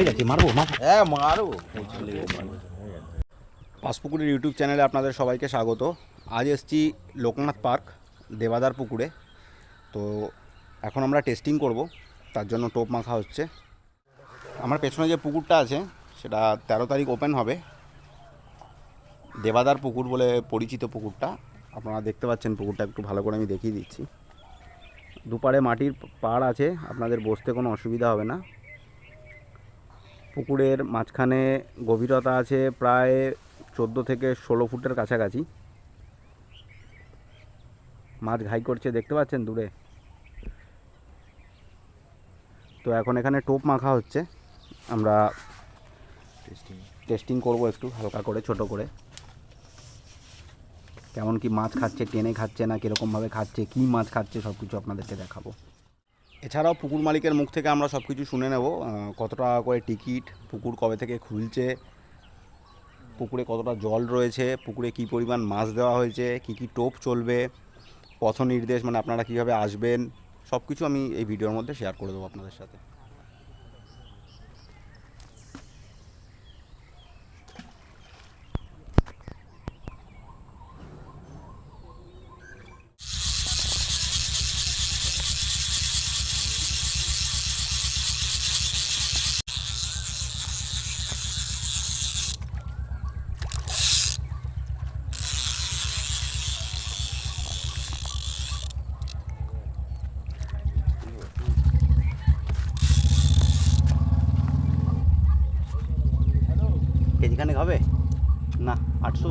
হয়ে গেছে মারবো? মারবো হ্যাঁ মারো পাঁচপুকুরের ইউটিউব চ্যানেলে আপনাদের সবাইকে স্বাগত। আজ এসছি লোকনাথ পার্ক দেবাদার পুকুরে। তো এখন আমরা টেস্টিং করব তার জন্য টোপ মাখা হচ্ছে। আমার পেছনে যে পুকুরটা আছে সেটা তেরো তারিখ ওপেন হবে। দেবাদার পুকুর বলে পরিচিত পুকুরটা। আপনারা দেখতে পাচ্ছেন পুকুরটা একটু ভালো করে আমি দেখিয়ে দিচ্ছি। দুপারে মাটির পাড় আছে আপনাদের বসতে কোনো অসুবিধা হবে না। পুকুরের মাঝখানে গভীরতা আছে প্রায় চোদ্দ থেকে ষোলো ফুটের কাছাকাছি। মাছ ঘাই করছে দেখতে পাচ্ছেন দূরে? তো এখন এখানে টোপ মাখা হচ্ছে। আমরা টেস্টিং করব একটু হালকা করে ছোট করে। কেমন কি মাছ খাচ্ছে টেনে খাচ্ছে না কীরকমভাবে খাচ্ছে কী মাছ খাচ্ছে সব কিছু আপনাদেরকে দেখাবো। এছাড়াও পুকুর মালিকের মুখ থেকে আমরা সব কিছু শুনে নেব কত টাকা করে টিকিট, পুকুর কবে থেকে খুলছে, পুকুরে কতটা জল রয়েছে, পুকুরে কি পরিমাণ মাছ দেওয়া হয়েছে, কি কি টোপ চলবে পথ নির্দেশ মানে আপনারা কীভাবে আসবেন সব কিছু আমি এই ভিডিওর মধ্যে শেয়ার করে দেবো আপনাদের সাথে কেজিখানে হবে না আটশো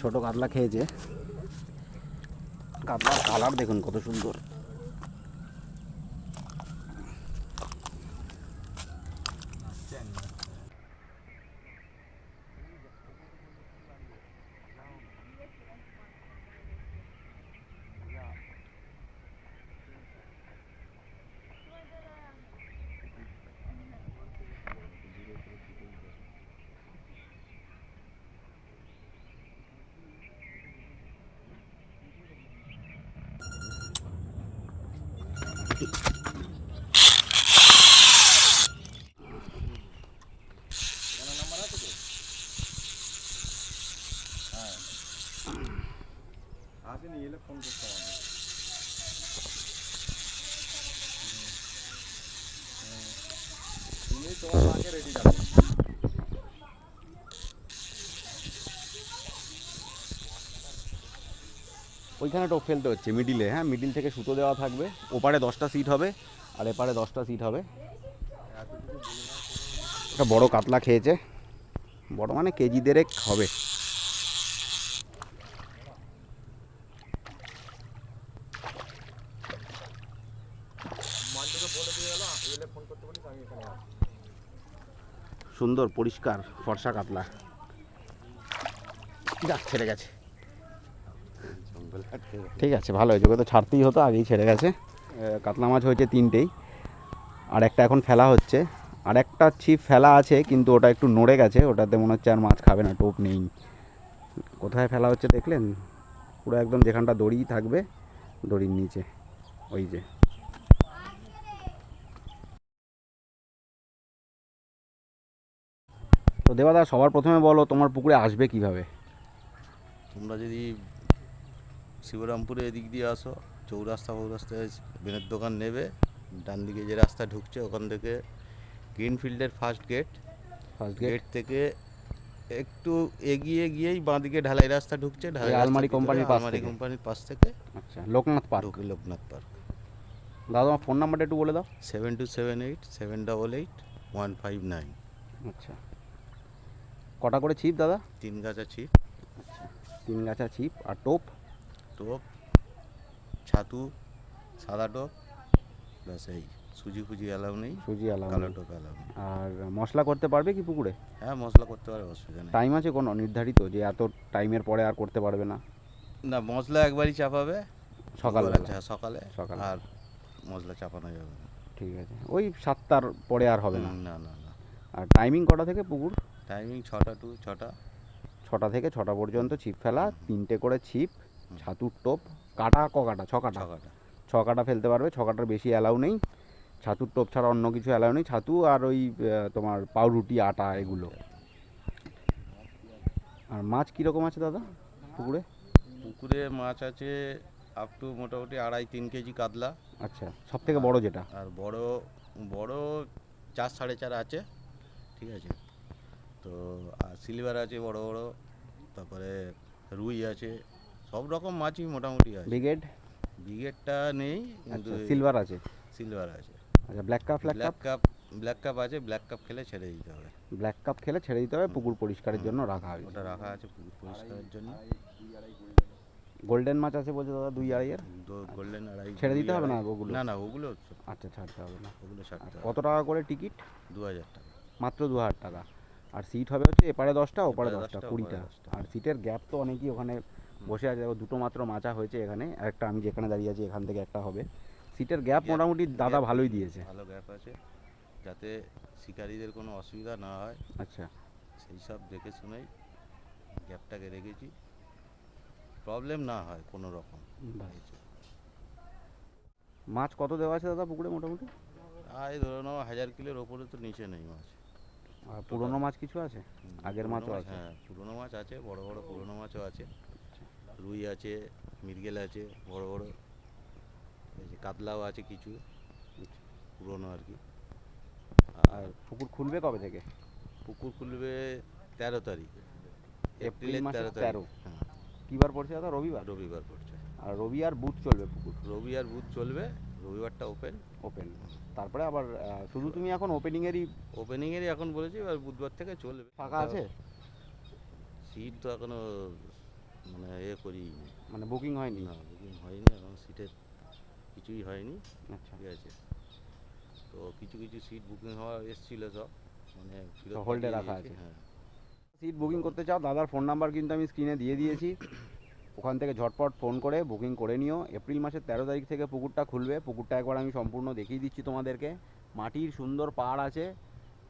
ছোট কাতলা খেয়েছে। কাতলার কালার দেখুন কত সুন্দর। আসেনি এলে ফোন করতে মাকে রেডি যাবে ওইখানে টোপ ফেলতে হচ্ছে মিডিলে হ্যাঁ মিডিল থেকে সুতো দেওয়া থাকবে। ওপারে দশটা সিট হবে, আর এপারে দশটা সিট হবে। একটা বড় কাতলা খেয়েছে। বড় মানে কেজি দেড়েক হবে মানটাকে বলে দিয়ে গেল এলে ফোন করতে বলিস আমি এখানে আছি সুন্দর, পরিষ্কার, ফর্সা কাতলা। যাক ছেড়ে গেছে। ঠিক আছে, ভালো হয়েছে। ওকে তো ছাড়তেই হতো, আগেই ছেড়ে গেছে। কাতলা মাছ হয়েছে তিনটেই। আর একটা এখন ফেলা হচ্ছে। আর একটা ছিপ ফেলা আছে, কিন্তু ওটা একটু নড়ে গেছে। ওটাতে মনে হচ্ছে আর মাছ খাবে না, টোপ নেই। কোথায় ফেলা হচ্ছে দেখলেন? পুরো একদম যেখানটা দড়ি থাকবে, দড়ির নিচে। ওই যে। দেবাদা সবার প্রথমে বলো তোমার পুকুরে আসবে কীভাবে? তোমরা যদি শিবরামপুরে এদিক দিয়ে আসো চৌরাস্তা ফৌরাস্তায় বেনের দোকান নেবে ডান দিকে যে রাস্তা ঢুকছে ওখান থেকে গ্রিনফিল্ডের ফার্স্ট গেট। First gate? থেকে একটু এগিয়ে গিয়েই বাঁদিকে ঢালাই রাস্তা ঢুকছে ঢালাই আলমারি কোম্পানির পাশ আলমারি। কোম্পানির পাশ থেকে আচ্ছা লোকনাথ পার্ক। লোকনাথ পার্ক। দাদা তোমার ফোন নাম্বারটা একটু বলে দাও। Seven two seven eight seven double eight one five nine. আচ্ছা। কটা করে ছিপ দাদা? তিন গাছা ছিপ। তিন গাছা ছিপ আর টোপ? টোপ ছাতু সাদা টোপ ব্যাস এই। সুজি ফুজি অ্যালাউ নেই সুজি আলাদা কালো টোপ অ্যালাউ নেই। আর মশলা করতে পারবে কি পুকুরে? হ্যাঁ মশলা করতে পারবে অসুবিধা নেই। টাইম আছে কোনো নির্ধারিত যে এত টাইমের পরে আর করতে পারবে না? না মশলা একবারই চাপাবে। হ্যাঁ সকালে সকালে। আর মশলা চাপানো যাবে ঠিক আছে। ওই সাতটার পরে আর হবে না? না না আর টাইমিং কটা থেকে পুকুর? টাইমিং ছটা টু ছটা। ছটা থেকে ছটা পর্যন্ত ছিপ ফেলা তিনটে করে ছিপ ছাতুর টোপ কাটা ক কাটা ছ কাটা ছকাটা ছ কাটা ফেলতে পারবে ছ কাটার বেশি অ্যালাউ নেই। ছাতুর টোপ ছাড়া অন্য কিছু অ্যালাউ নেই। ছাতু আর ওই তোমার পাউরুটি আটা এগুলো। আর মাছ কীরকম আছে দাদা পুকুরে? পুকুরে মাছ আছে আপ টু মোটামুটি আড়াই তিন কেজি কাতলা। আচ্ছা সব থেকে বড় যেটা? আর বড় বড় চার সাড়ে চার আছে। ঠিক আছে। তো আর সিলভার আছে বড় বড় তারপরে রুই আছে সব রকম মাছই মোটামুটি আছে। ব্রিগেড? ব্রিগেডটা নেই কিন্তু আচ্ছা সিলভার আছে? সিলভার আছে। আচ্ছা black cup black cup black cup আছে ব্ল্যাক কাপ খেলে ছেড়ে দিতে হবে। ব্ল্যাক কাপ খেলে ছেড়ে দিতে হবে পুকুর পরিষ্কারের জন্য রাখা হবে ওটা রাখা আছে পুকুর পরিষ্কারের জন্য। গোল্ডেন মাছ আছে বলছে দাদা দুই আড়াইয়ের গোল্ডেন আড়াই ছেড়ে দিতে হবে না ওগুলো? না না ওগুলো আচ্ছা ছাড়তে হবে না। ওগুলো ছাড়তে হবে। কত টাকা করে টিকিট? দু হাজার টাকা। মাত্র দু হাজার টাকা। আর সিট হবে হচ্ছে এপারে দশটা ওপারে দশটা কুড়িটা। আর সিটের গ্যাপ তো অনেকই ওখানে বসে আছে। ও দুটো মাত্র মাচা হয়েছে এখানে। একটা আমি যেখানে দাঁড়িয়ে আছি এখান থেকে একটা হবে। সিটের গ্যাপ মোটামুটি দাদা ভালোই দিয়েছে। ভালো গ্যাপ আছে। যাতে শিকারীদের কোনো অসুবিধা না হয়। আচ্ছা। সেই সব দেখে শুনেই গ্যাপটাকে রেখেছি। প্রবলেম না হয় কোনো রকম। মাছ কত দেওয়া আছে দাদা পুকুরে মোটামুটি? আর ধরে নাও হাজার কিলোর ওপরে তো নিচে নেই মাছ। আর পুরনো মাছ কিছু আছে? আগের মাছও আছে? হ্যাঁ পুরনো মাছ আছে বড় বড় পুরনো মাছও আছে। রুই আছে মৃগেল আছে বড় বড়। এই যে কাতলাও আছে কিছু পুরনো আর কি। আর পুকুর খুলবে কবে থেকে? পুকুর খুলবে তেরো তারিখ। এপ্রিল মাসের তেরো 13 তারিখ হ্যাঁ। কী বার পড়ছে দাদা? রবিবার? রবিবার পড়ছে। আর রবি আর বুধ চলবে পুকুর? রবি আর বুধ চলবে রবিবারটা ওপেন ওপেন তারপরে আবার শুধু তুমি এখন ওপেনিংয়েরই ওপেনিংয়েরই এখন বলেছি এবার বুধবার থেকে চলবে। ফাঁকা আছে? সিট তো এখনও মানে এ করি মানে বুকিং হয়নি? না বুকিং হয়নি এখন সিটের কিছুই হয়নি আচ্ছা। ঠিক আছে। তো কিছু কিছু সিট বুকিং হওয়া এসেছিল সব মানে পাঠিয়ে রাখা আছে। হ্যাঁ। সিট বুকিং করতে চাও দাদার ফোন নাম্বার কিন্তু আমি স্ক্রিনে দিয়ে দিয়েছি। ওখান থেকে ঝটপট ফোন করে বুকিং করে নিও। এপ্রিল মাসের তেরো তারিখ থেকে পুকুরটা খুলবে। পুকুরটা একবার আমি সম্পূর্ণ দেখিয়ে দিচ্ছি তোমাদেরকে। মাটির সুন্দর পাড় আছে।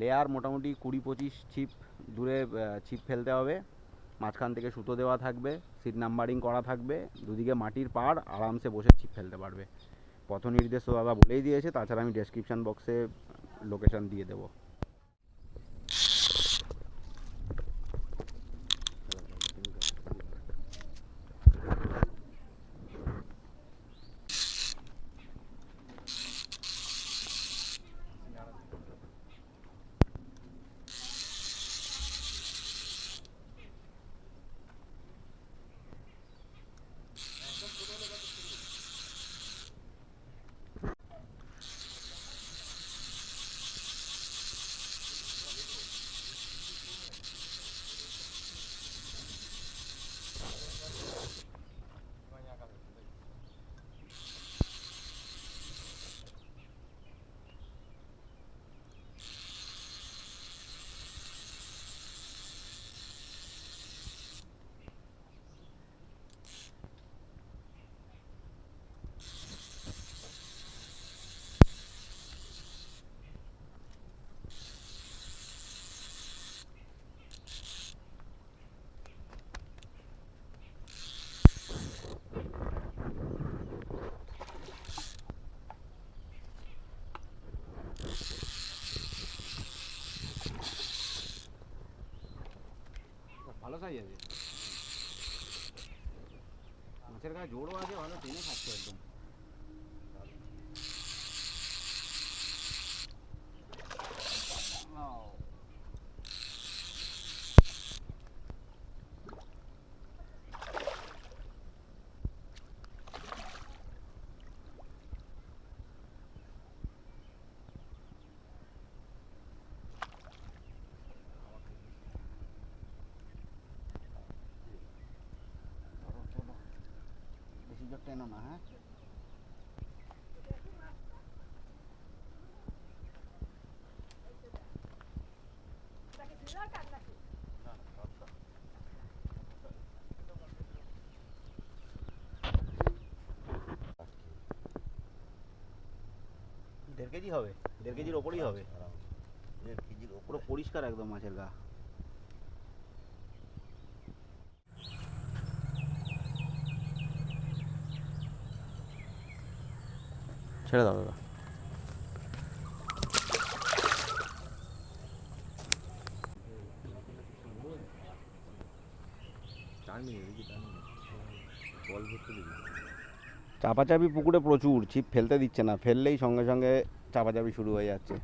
লেয়ার মোটামুটি কুড়ি পঁচিশ ছিপ দূরে ছিপ ফেলতে হবে। মাঝখান থেকে সুতো দেওয়া থাকবে সিট নাম্বারিং করা থাকবে। দুদিকে মাটির পাড়, আরামসে বসে ছিপ ফেলতে পারবে। পথ নির্দেশ তো দাদা বলেই দিয়েছে, তাছাড়া আমি ডেসক্রিপশন বক্সে লোকেশন দিয়ে দেবো। মাছের গায়ে জোরও আছে ভালো টেনে খাচ্ছে হ্যাঁ? দেড় কেজি হবে দেড় কেজির ওপরেই হবে। আচ্ছা, আচ্ছা। দেড় কেজির ওপরে পরিষ্কার একদম মাছের গা। ছেড়ে দাও, দাদা। চাপাচাপি পুকুরে প্রচুর, ছিপ ফেলতে দিচ্ছে না, ফেললেই সঙ্গে সঙ্গে চাপাচাপি শুরু হয়ে যাচ্ছে।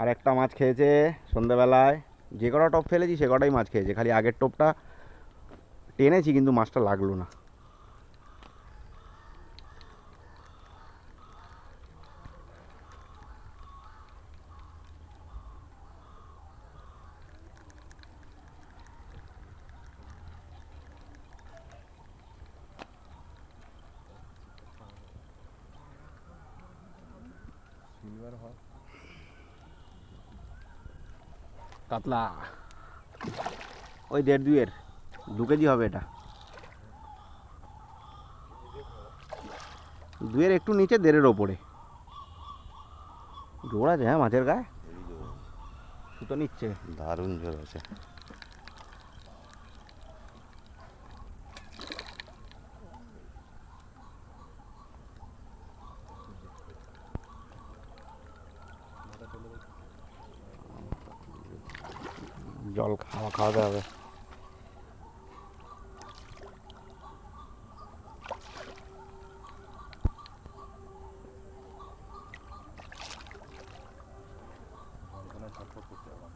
আর একটা মাছ খেয়েছে সন্ধ্যাবেলায় যে কটা টপ ফেলেছি সে কটাই মাছ খেয়েছে। খালি আগের টোপটা টেনেছি কিন্তু মাছটা লাগল না। কাতলা। ওই দেড় দুয়ের দু কেজি হবে এটা। দুয়ের একটু নিচে, দেড়ের ওপরে। জোর আছে হ্যাঁ মাছের গায়ে? সুতো নিচ্ছে। দারুণ জোর আছে। জল খাওয়া খাওয়াতে হবে ওখানে ছটফট করতে হবে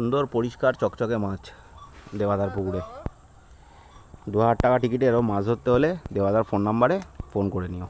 সুন্দর, পরিষ্কার, চকচকে মাছ দেবাদার পুকুরে। দু হাজার টাকা টিকিটে এরকম মাছ ধরতে হলে দেবাদার ফোন নাম্বারে ফোন করে নিও।